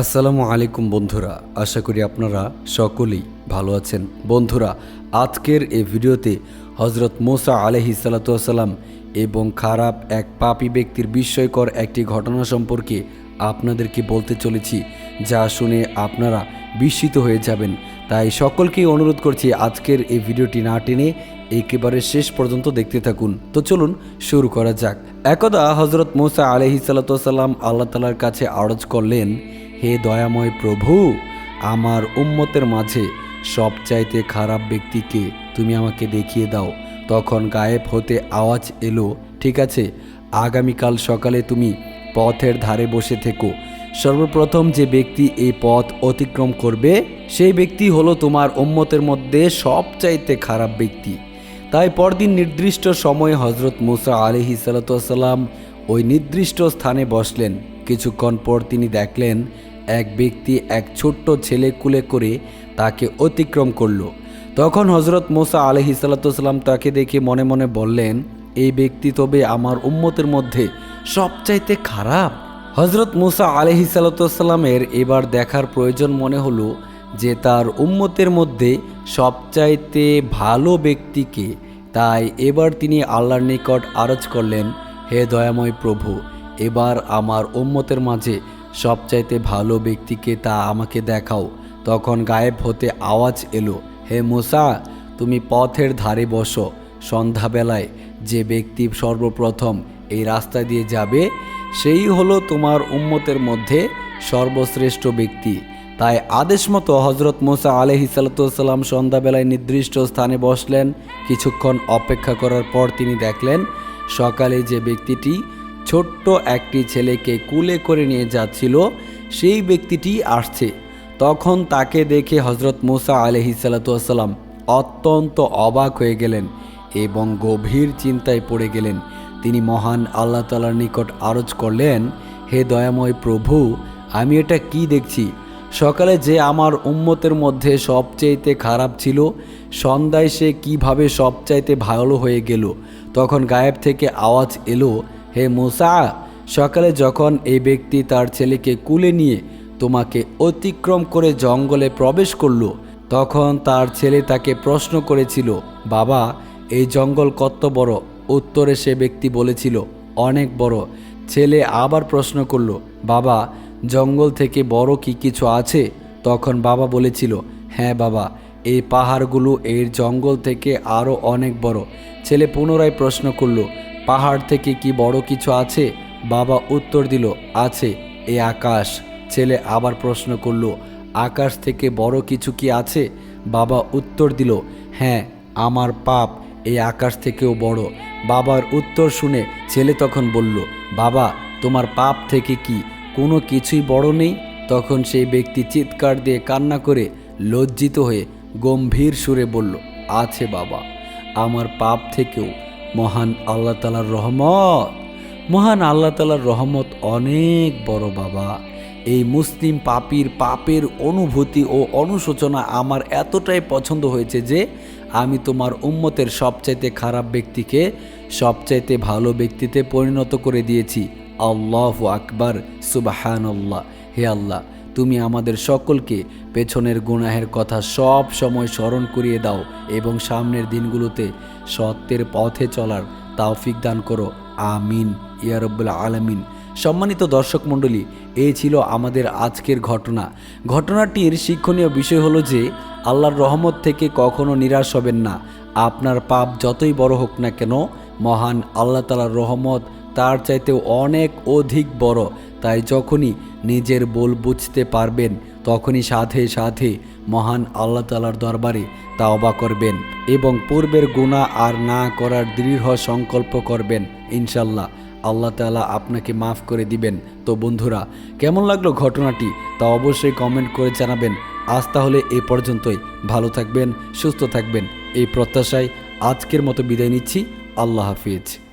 আসসালামু আলাইকুম বন্ধুরা, আশা করি আপনারা সকলেই ভালো আছেন। বন্ধুরা, আজকের এই ভিডিওতে হজরত মোসা আলহি সালাতাম এবং খারাপ এক পাপী ব্যক্তির বিস্ময়কর একটি ঘটনা সম্পর্কে আপনাদেরকে বলতে চলেছি, যা শুনে আপনারা বিস্মিত হয়ে যাবেন। তাই সকলকেই অনুরোধ করছি আজকের এই ভিডিওটি না টেনে একেবারে শেষ পর্যন্ত দেখতে থাকুন। তো চলুন শুরু করা যাক। একদা হজরত মোসা আলহি সাল্লাম আল্লাহ তালার কাছে আরজ করলেন হে দয়াময় প্রভু, আমার উম্মতের মাঝে সবচাইতে খারাপ ব্যক্তিকে তুমি আমাকে দেখিয়ে দাও। তখন গায়েব হতে আওয়াজ এলো, ঠিক আছে, আগামীকাল সকালে তুমি পথের ধারে বসে থেকো। সর্বপ্রথম যে ব্যক্তি এই পথ অতিক্রম করবে, সেই ব্যক্তি হলো তোমার উম্মতের মধ্যে সবচাইতে খারাপ ব্যক্তি। তাই পরদিন নির্দিষ্ট সময়ে হজরত মুসা আলহি সালাতাম ওই নির্দিষ্ট স্থানে বসলেন। কিছুক্ষণ পর তিনি দেখলেন এক ব্যক্তি এক ছোট্ট ছেলে কুলে করে তাকে অতিক্রম করল। তখন হজরত মোসা আলহি সাল্লাম তাকে দেখে মনে মনে বললেন, এই ব্যক্তি তবে আমার উম্মতের মধ্যে সবচাইতে খারাপ। হজরত মুসা আলহি সাল্লামের এবার দেখার প্রয়োজন মনে হলো যে তার উম্মতের মধ্যে সবচাইতে ভালো ব্যক্তিকে তাই এবার তিনি আল্লাহর নিকট আরজ করলেন, হে দয়াময় প্রভু, এবার আমার উম্মতের মাঝে সবচাইতে ভালো ব্যক্তিকে তা আমাকে দেখাও। তখন গায়েব হতে আওয়াজ এলো, হে মোসা, তুমি পথের ধারে বসো। সন্ধ্যাবেলায় যে ব্যক্তি সর্বপ্রথম এই রাস্তা দিয়ে যাবে, সেই হলো তোমার উম্মতের মধ্যে সর্বশ্রেষ্ঠ ব্যক্তি। তাই আদেশ মতো হজরত মোসা আলহি সাল্লাম সন্ধ্যাবেলায় নির্দিষ্ট স্থানে বসলেন। কিছুক্ষণ অপেক্ষা করার পর তিনি দেখলেন, সকালে যে ব্যক্তিটি ছোট্ট একটি ছেলেকে কুলে করে নিয়ে যাচ্ছিল, সেই ব্যক্তিটি আসছে। তখন তাকে দেখে হজরত মুসা আলহি সাল্লাম অত্যন্ত অবাক হয়ে গেলেন এবং গভীর চিন্তায় পড়ে গেলেন। তিনি মহান আল্লাহ তালার নিকট আরজ করলেন, হে দয়াময় প্রভু, আমি এটা কি দেখছি? সকালে যে আমার উম্মতের মধ্যে সবচাইতে খারাপ ছিল, সন্ধ্যায় সে কীভাবে সবচাইতে ভালো হয়ে গেল? তখন গায়েব থেকে আওয়াজ এলো হে মুসা, সকালে যখন এই ব্যক্তি তার ছেলেকে কুলে নিয়ে তোমাকে অতিক্রম করে জঙ্গলে প্রবেশ করল, তখন তার ছেলে তাকে প্রশ্ন করেছিল, বাবা, এই জঙ্গল কত বড়? উত্তরে সে ব্যক্তি বলেছিল, অনেক বড়। ছেলে আবার প্রশ্ন করল, বাবা, জঙ্গল থেকে বড় কি কিছু আছে? তখন বাবা বলেছিল হ্যাঁ বাবা, এই পাহাড়গুলো এর জঙ্গল থেকে আরও অনেক বড়। ছেলে পুনরায় প্রশ্ন করল পাহাড় থেকে কি বড় কিছু আছে? বাবা উত্তর দিল, আছে, এ আকাশ। ছেলে আবার প্রশ্ন করল, আকাশ থেকে বড় কিছু কি আছে? বাবা উত্তর দিল হ্যাঁ আমার পাপ এই আকাশ থেকেও বড়। বাবার উত্তর শুনে ছেলে তখন বলল, বাবা, তোমার পাপ থেকে কি কোনো কিছুই বড় নেই? তখন সেই ব্যক্তি চিৎকার দিয়ে কান্না করে লজ্জিত হয়ে গম্ভীর সুরে বলল, আছে বাবা, আমার পাপ থেকেও মহান আল্লাহ তালার রহমত। মহান আল্লাহ তালার রহমত অনেক বড় বাবা। এই মুসলিম পাপির পাপের অনুভূতি ও অনুশোচনা আমার এতটাই পছন্দ হয়েছে যে, আমি তোমার উম্মতের সবচাইতে খারাপ ব্যক্তিকে সবচাইতে ভালো ব্যক্তিতে পরিণত করে দিয়েছি। আল্লাহ আকবার সুবাহান আল্লাহ হে আল্লাহ তুমি আমাদের সকলকে পেছনের গুনাহের কথা সব সময় স্মরণ করিয়ে দাও এবং সামনের দিনগুলোতে সত্যের পথে চলার তাওফিক দান করো। আমিন। ইয়ারব্বুল আলমিন। সম্মানিত দর্শক মণ্ডলী এই ছিল আমাদের আজকের ঘটনা। ঘটনাটির শিক্ষণীয় বিষয় হলো যে, আল্লাহর রহমত থেকে কখনো নিরাশ হবেন না। আপনার পাপ যতই বড় হোক না কেন, মহান আল্লাহ তালার রহমত তার চাইতেও অনেক অধিক বড়। তাই যখনই নিজের বল বুঝতে পারবেন, তখনই সাথে সাথে মহান আল্লাহ তালার দরবারে তাওবা করবেন এবং পূর্বের গুণা আর না করার দৃঢ় সংকল্প করবেন। ইনশাল্লাহ আল্লাহ তালা আপনাকে মাফ করে দিবেন। তো বন্ধুরা, কেমন লাগল ঘটনাটি তা অবশ্যই কমেন্ট করে জানাবেন। আজ তাহলে এ পর্যন্তই। ভালো থাকবেন, সুস্থ থাকবেন। এই প্রত্যাশায় আজকের মতো বিদায় নিচ্ছি। আল্লাহ হাফিজ।